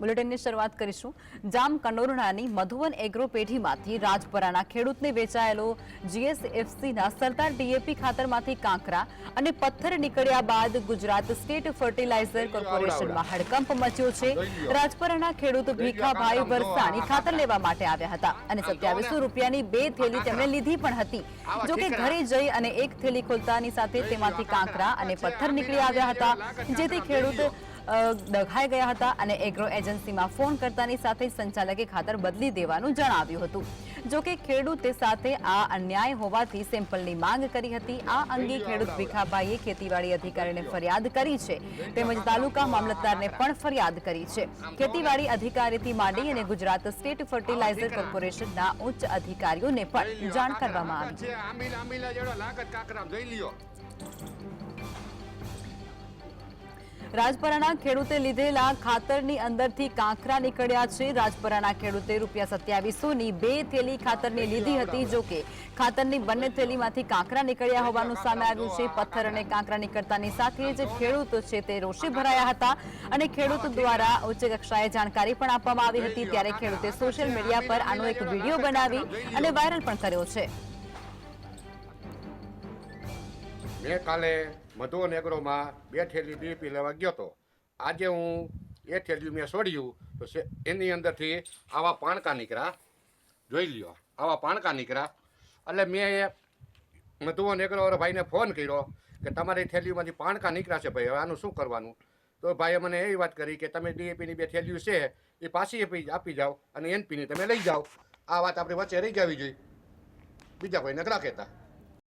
બુલેટિનની શરૂઆત કરીશું. જામ કનોરણાની મધુવન એગ્રો પેઢીમાંથી રાજપરાના ખેડૂતને વેચાયેલો જીએસએફસીના સરદાર ડીએપી ખાતરમાંથી કાંકરા અને પથ્થર નીકળ્યા બાદ ગુજરાત સ્ટેટ ફર્ટિલાઇઝર કોર્પોરેશનમાં હડકંપ મચ્યો છે. રાજપરાના ખેડૂત ભીખાભાઈ વરસાણી ખાતર લેવા માટે આવ્યા હતા અને સત્યાવીસો રૂપિયાની બે થેલી તેમણે લીધી પણ હતી. જો કે ઘરે જઈ અને એક થેલી ખોલતાની સાથે તેમાંથી કાંકરા અને પથ્થર નીકળી આવ્યા હતા. જેથી ખેડૂત ડઘાઈ ગયા હતા અને એગ્રો એજન્સીમાં ફોન કરતાની સાથે સંચાલકે ખાતર બદલી દેવાનું જણાવ્યું હતું. જોકે ખેડૂતે સાથે આ અન્યાય હોવાથી સેમ્પલની માંગ કરી હતી. આ અંગે ખેડૂત ભીખાભાઈએ ખેતીવાડી અધિકારીને ફરિયાદ કરી છે. તેમજ તાલુકા મામલતદારને પણ ફરિયાદ કરી છે. ખેતીવાડી અધિકારીથી માંડી અને ગુજરાત સ્ટેટ ફર્ટિલાઇઝર કોર્પોરેશનના ઉચ્ચ અધિકારીઓને પણ જાણ કરવામાં આવી છે. રાજપરાના ખેડૂતે લીધેલા ખાતરની અંદરથી કાંકરા નીકળ્યા છે. રાજપરાના ખેડૂતે રૂપિયા સત્યાવીસોની બે થેલી ખાતરની લીધી હતી. જોકે ખાતરની બંને થેલીમાંથી કાંકરા નીકળ્યા હોવાનું સામે આવ્યું છે. પથ્થર અને કાંકરા નીકળતાની સાથે જ ખેડૂત છે તે રોષે ભરાયા હતા અને ખેડૂત દ્વારા ઉચ્ચ કક્ષાએ જાણકારી પણ આપવામાં આવી હતી. ત્યારે ખેડૂતે સોશિયલ મીડિયા પર આનો એક વીડિયો બનાવી અને વાયરલ પણ કર્યો છે. મેં કાલે મધુવન એગ્રોમાં બે થેલી ડીપી લેવા ગયો હતો આજે હું એ થેલી મેં છોડ્યું તો એની અંદરથી આવા પાણકા નીકળ્યા. જોઈ લ્યો, આવા પાણકા નીકળ્યા. એટલે મેં એ મધુવન એગ્રો ભાઈને ફોન કર્યો કે તમારી થેલીમાંથી પાણકા નીકળ્યા છે ભાઈ, હવે આનું શું કરવાનું? તો ભાઈએ મને એવી વાત કરી કે તમે ડીએપીની બે થેલીઓ છે, એ પાછી આપી જાઓ અને એનપીની તમે લઈ જાઓ. આ વાત આપણી વચ્ચે રહી જવી જોઈએ. બીજા કોઈને રાખેતા